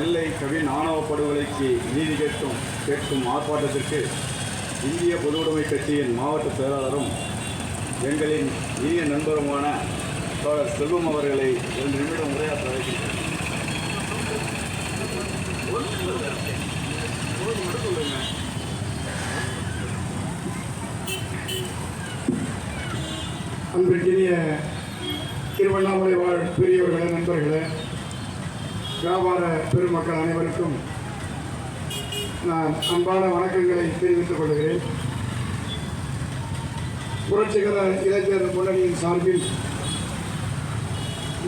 நெல்லை கவின் ஆணவ படுகொலைக்கு நீதி கேட்கும் கேட்கும் ஆர்ப்பாட்டத்திற்கு இந்திய பொதுவுடைமை கட்சியின் மாவட்ட செயலாளரும் எங்களின் இனிய நண்பருமான தோழர் செல்வம் அவர்களை இரண்டு நிமிடம் உரையாற்ற வைக்கின்றனர் அன்பிற்கினிய திருவண்ணாமலை வாழ் பெரியவர்களே நண்பர்களே வியாபார பெருமக்கள் அனைவருக்கும் நான் அன்பான வணக்கங்களை தெரிவித்துக் கொள்கிறேன். புரட்சிகர இளைஞர் முன்னணியின் சார்பில்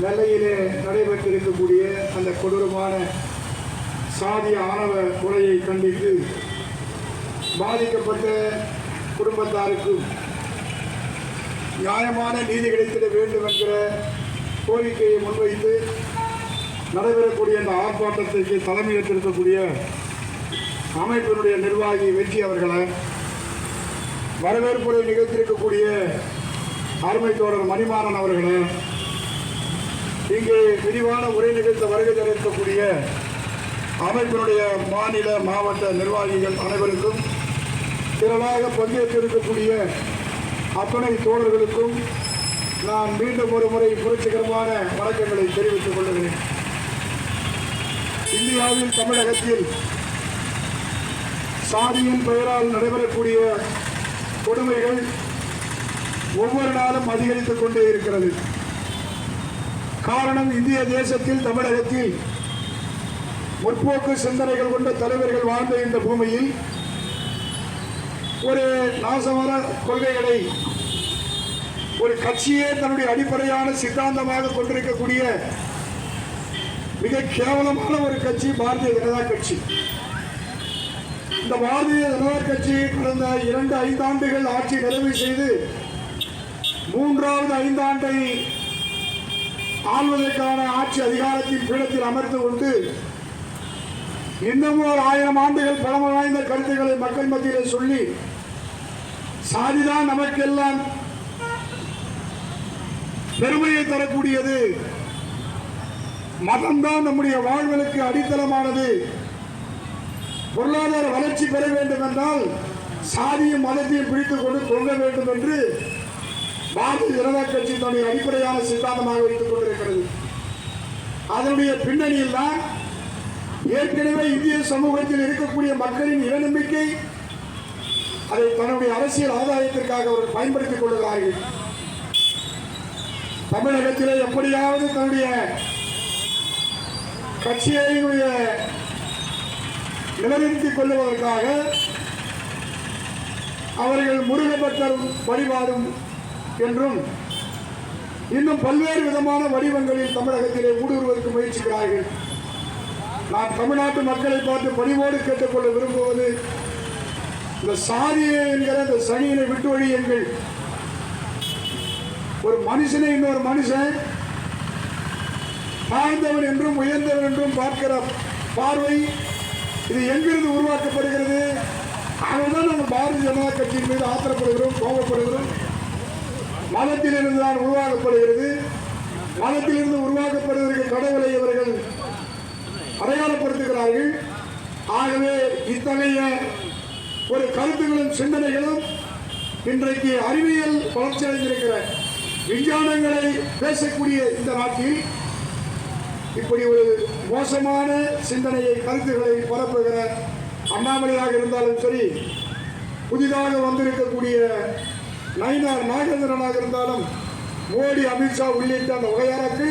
நெல்லையிலே நடைபெற்றிருக்கக்கூடிய அந்த கொடூரமான சாதிய ஆணவ கொலையை கண்டித்து பாதிக்கப்பட்ட குடும்பத்தாருக்கும் நியாயமான நீதி கிடைத்திட வேண்டும் என்கிற கோரிக்கையை முன்வைத்து நடைபெறக்கூடிய இந்த ஆர்ப்பாட்டத்திற்கு தலைமையேற்றிருக்கக்கூடிய அமைப்பினுடைய நிர்வாகி வெற்றி அவர்களை வரவேற்புரை நிகழ்த்திருக்கக்கூடிய அருமை தோழர் மணிமாறன் அவர்களை இங்கே விரிவான உரை நிகழ்த்த வருகை தரக்கூடிய அமைப்பினுடைய மாநில மாவட்ட நிர்வாகிகள் அனைவருக்கும் திரளாக பங்கேற்றிருக்கக்கூடிய அத்தனை தோழர்களுக்கும் நான் மீண்டும் ஒரு முறை புரட்சிகரமான வணக்கங்களை தெரிவித்துக் கொள்கிறேன். இந்தியாவில் தமிழகத்தில் சாதியின் பெயரால் நடைபெறக்கூடிய கொடுமைகள் ஒவ்வொரு நாளும் அதிகரித்துக் கொண்டே இருக்கிறது. காரணம் இந்திய தேசத்தில் தமிழகத்தில் முற்போக்கு சிந்தனைகள் கொண்ட தலைவர்கள் வாழ்ந்த இந்த பூமியில் ஒரு நாசமான கொள்கைகளை ஒரு கட்சியே தன்னுடைய அடிப்படையான சித்தாந்தமாக கொண்டிருக்கக்கூடிய மிக கேவலமான ஒரு கட்சி பாரதிய ஜனதா கட்சி. இந்த பாரதிய ஜனதா கட்சி கடந்த இரண்டு ஐந்தாண்டுகள் ஆட்சி நிறைவு செய்து மூன்றாவது ஐந்தாண்டை ஆள்வதற்கான ஆட்சி அதிகாரத்தின் பீடத்தில் அமர்ந்து கொண்டு இன்னமும் ஒரு ஆயிரம் ஆண்டுகள் பழமை வாய்ந்த கருத்துக்களை மக்கள் மத்தியிலே சொல்லி சாதிதான் நமக்கெல்லாம் பெருமையை தரக்கூடியது. மதம்தான் நம்முடைய வாழ்வுகளுக்கு அடித்தளமானது. பொருளாதார வளர்ச்சி பெற வேண்டும் என்றால் சாதியும் மதத்தையும் பிடித்துக் கொண்டு தொங்க வேண்டும் என்று பாரதிய ஜனதா கட்சி தன்னுடைய அடிப்படையான சித்தாந்தமாக வைத்துக் கொண்டிருக்கிறது. அதனுடைய பின்னணியில் தான் ஏற்கனவே இந்திய சமூகத்தில் இருக்கக்கூடிய மக்களின் இனநம்பிக்கை அதை தன்னுடைய அரசியல் ஆதாயத்திற்காக அவர்கள் பயன்படுத்திக் கொள்கிறார்கள். தமிழகத்திலே எப்படியாவது தன்னுடைய கட்சியை நிலைநிறுத்திக் கொள்வதற்காக அவர்கள் முருகபக்தரும் வழிபாடும் என்றும் இன்னும் பல்வேறு விதமான வடிவங்களில் தமிழகத்திலே ஊடுருவதற்கு முயற்சிக்கிறார்கள். நான் தமிழ்நாட்டு மக்களை பார்த்து பணிவோடு கேட்டுக்கொள்ள விரும்புவது இந்த சாதியை என்கிற இந்த சனியினை விட்டு வழியுங்கள் ஒரு மனுஷனை இன்னொரு மனுஷன் தாழ்ந்தவன் என்றும் உயர்ந்தவன் என்றும் பார்க்கிற பார்வை இது எங்கிருந்து உருவாக்கப்படுகிறது? ஆகவேதான் நாங்கள் பாரதிய ஜனதா கட்சியின் மீது ஆத்திரப்படுகிறோம் கோபப்படுகிறோம். மதத்திலிருந்து தான் உருவாக்கப்படுகிறது. மதத்திலிருந்து உருவாக்கப்படுவதற்கு கடவுளை இவர்கள் அடையாளப்படுத்துகிறார்கள். ஆகவே இத்தகைய ஒரு கருத்துகளும் சிந்தனைகளும் இன்றைக்கு அறிவியல் வளர்ச்சி அடைந்திருக்கிற விஞ்ஞானங்களை பேசக்கூடிய இந்த நாட்டில் இப்படி ஒரு மோசமான சிந்தனையை கருத்துக்களை பரப்புகிற அண்ணாமலையாக இருந்தாலும் சரி புதிதாக வந்திருக்கக்கூடிய நயினார் நாகேந்திரனாக இருந்தாலும் மோடி அமித்ஷா உள்ளிட்ட அந்த வகையாருக்கு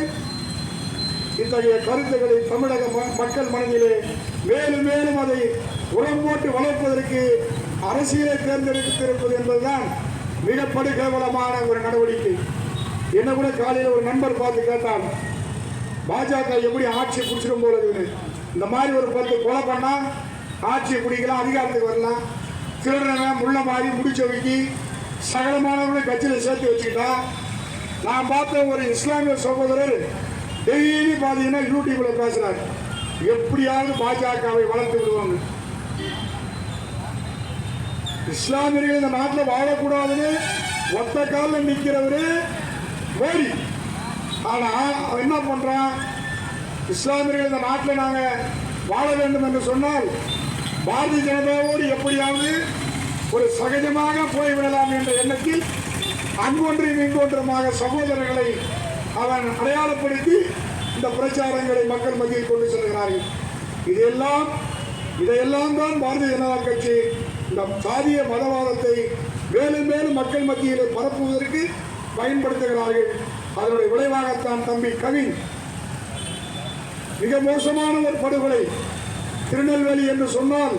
இத்தகைய கருத்துக்களை தமிழக மக்கள் மனதிலே மேலும் மேலும் அதை உரம் போட்டு வளர்ப்பதற்கு அரசியலை தேர்ந்தெடுத்திருப்பது என்பதுதான் மிகப்படு கேவலமான ஒரு நடவடிக்கை. என்ன கூட காலையில் ஒரு நண்பர் பார்த்து கேட்டான் பாஜக எப்படி ஆட்சியை பிடிச்சிடும் போல இருக்குது? இந்த மாதிரி ஒரு பத்து கொலை பண்ணா ஆட்சியை பிடிக்கலாம் அதிகாரத்துக்கு வரலாம் திருடனை முள்ள மாதிரி முடிச்சவிக்கி சகலமானவர்களை கட்சியில் சேர்த்து வச்சுக்கிட்டா நான் பார்த்த ஒரு இஸ்லாமிய சகோதரர் டெய்லி பார்த்தீங்கன்னா யூடியூப்ல பேசுறாரு. எப்படியாவது பாஜகவை வளர்த்து விடுவாங்க. இஸ்லாமியர்கள் இந்த நாட்டில் வாழக்கூடாதுன்னு ஒத்த காலில் நிற்கிறவரு மோடி. ஆனால் அவன் என்ன பண்ணுறான் இஸ்லாமியர்கள் இந்த நாட்டில் நாங்கள் வாழ வேண்டும் என்று சொன்னால் பாரதிய ஜனதாவோடு எப்படியாவது ஒரு சகஜமாக போய்விடலாம் என்ற எண்ணத்தில் அங்கொன்றும் இங்கொன்றுமாக சகோதரர்களை அவன் அடையாளப்படுத்தி இந்த பிரச்சாரங்களை மக்கள் மத்தியில் கொண்டு செல்கிறார்கள். இதையெல்லாம் இதையெல்லாம் தான் பாரதிய ஜனதா கட்சி இந்த சாதிய மதவாதத்தை மேலும் மேலும் மக்கள் மத்தியில் பரப்புவதற்கு பயன்படுத்துகிறார்கள். அதனுடைய விளைவாகத்தான் தம்பி கவின் மிக மோசமான ஒரு படுகொலை. திருநெல்வேலி என்று சொன்னால்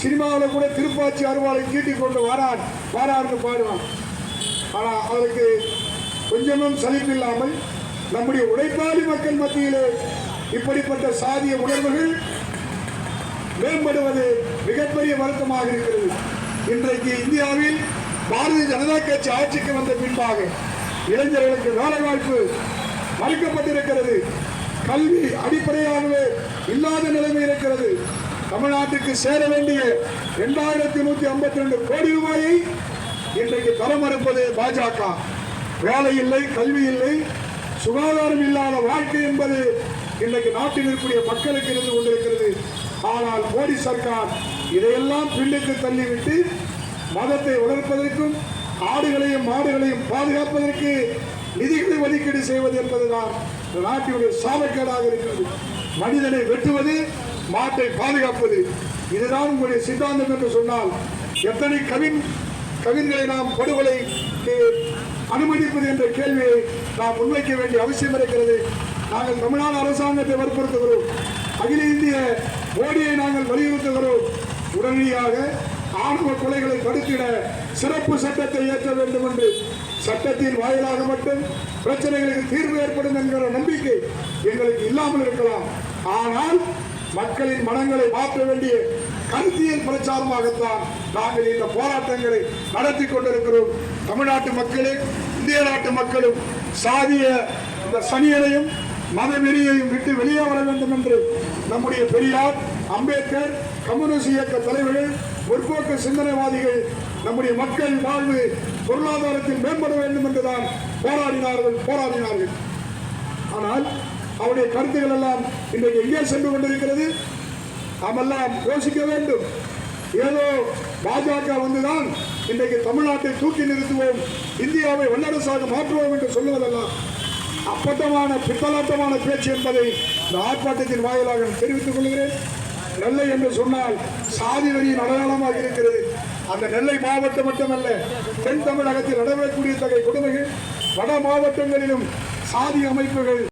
சினிமாவில் கூட திருப்பாச்சி அருவாளை கீட்டி கொண்டு வாரான் வாரான்னு பாடுவான். ஆனால் அதற்கு கொஞ்சமும் சலிப்பில்லாமல் நம்முடைய உழைப்பாளி மக்கள் மத்தியிலே இப்படிப்பட்ட சாதிய உணர்வுகள் மேம்படுவது மிகப்பெரிய வருத்தமாக இருக்கிறது. இன்றைக்கு இந்தியாவில் பாரதிய ஜனதா கட்சி ஆட்சிக்கு வந்த பின்பாக இளைஞர்களுக்கு வேலைவாய்ப்பு மறுக்கப்பட்டிருக்கிறது. கல்வி அடிப்படையாகவே இல்லாத நிலைமை இருக்கிறது. தமிழ்நாட்டுக்கு சேர வேண்டிய இரண்டாயிரத்தி நூத்தி ஐம்பத்தி ரெண்டு கோடி ரூபாயை இன்றைக்கு தர மறுப்பது பாஜக. வேலை இல்லை கல்வி இல்லை. சுகாதாரம் இல்லாத வாழ்க்கை என்பது இன்றைக்கு நாட்டில் இருக்கக்கூடிய மக்களுக்கு இருந்து கொண்டிருக்கிறது. ஆனால் மோடி சர்க்கார் இதையெல்லாம் பின்னுக்கு தள்ளிவிட்டு மதத்தை வளர்ப்பதற்கும் ஆடுகளையும் மாடுகளையும் பாதுகாப்பதற்கு நிதிகளை ஒதுக்கீடு செய்வது என்பதுதான் நாட்டினுடைய சாபக்கேடாக இருக்கிறது. மனிதனை வெட்டுவது மாட்டை பாதுகாப்பது. இதுதான் உங்களுடைய சித்தாந்தம் என்று சொன்னால் எத்தனை கவின் கவின்களை நாம் படுகொலை அனுமதிப்பது என்ற கேள்வியை நாம் முன்வைக்க வேண்டிய அவசியம் இருக்கிறது. நாங்கள் தமிழ்நாடு அரசாங்கத்தை வற்புறுத்துகிறோம். அகில இந்திய மோடியை நாங்கள் வலியுறுத்துகிறோம். உடனடியாக ஆணவ கொலைகளை தடுத்திட சிறப்பு சட்டத்தை இயற்ற வேண்டும் என்று சட்டத்தின் வாயிலாக மட்டும் பிரச்சனைகளுக்கு தீர்வு ஏற்படும் என்கிற நம்பிக்கை எங்களுக்கு இல்லாமல் இருக்கலாம். ஆனால் மக்களின் மனங்களை மாற்ற வேண்டிய கருத்தியல் பிரச்சாரமாகத்தான் நாங்கள் இந்த போராட்டங்களை நடத்தி கொண்டிருக்கிறோம். தமிழ்நாட்டு மக்களே இந்திய நாட்டு மக்களும் சாதிய இந்த சனியனையும் மதவெறியையும் விட்டு வெளியே வர வேண்டும் என்று நம்முடைய பெரியார் அம்பேத்கர் கம்யூனிஸ்ட் இயக்க தலைவர்கள் முற்போக்கு சிந்தனைவாதிகள் நம்முடைய மக்கள் வாழ்வு பொருளாதாரத்தில் மேம்பட வேண்டும் என்றுதான் போராடினார்கள் போராடினார்கள். ஆனால் அவருடைய கருத்துக்கள் எல்லாம் இன்றைக்கு எங்கே சென்று கொண்டிருக்கிறது? நாமெல்லாம் யோசிக்க வேண்டும். ஏதோ பாஜக வந்துதான் இன்றைக்கு தமிழ்நாட்டை தூக்கி நிறுத்துவோம் இந்தியாவை வல்லரசாக மாற்றுவோம் என்று சொல்லுவதெல்லாம் அப்பட்டமான பித்தலாட்டமான பேச்சு என்பதை இந்த ஆர்ப்பாட்டத்தின் வாயிலாக தெரிவித்துக் கொள்கிறேன். நெல்லை என்று சொன்னால் சாதி வரியின் அடையாளமாக இருக்கிறது. அந்த நெல்லை மாவட்டம் மட்டுமல்ல தென் தமிழகத்தில் நடைபெறக்கூடிய தகை கொடுமைகள் வட மாவட்டங்களிலும் சாதி அமைப்புகள்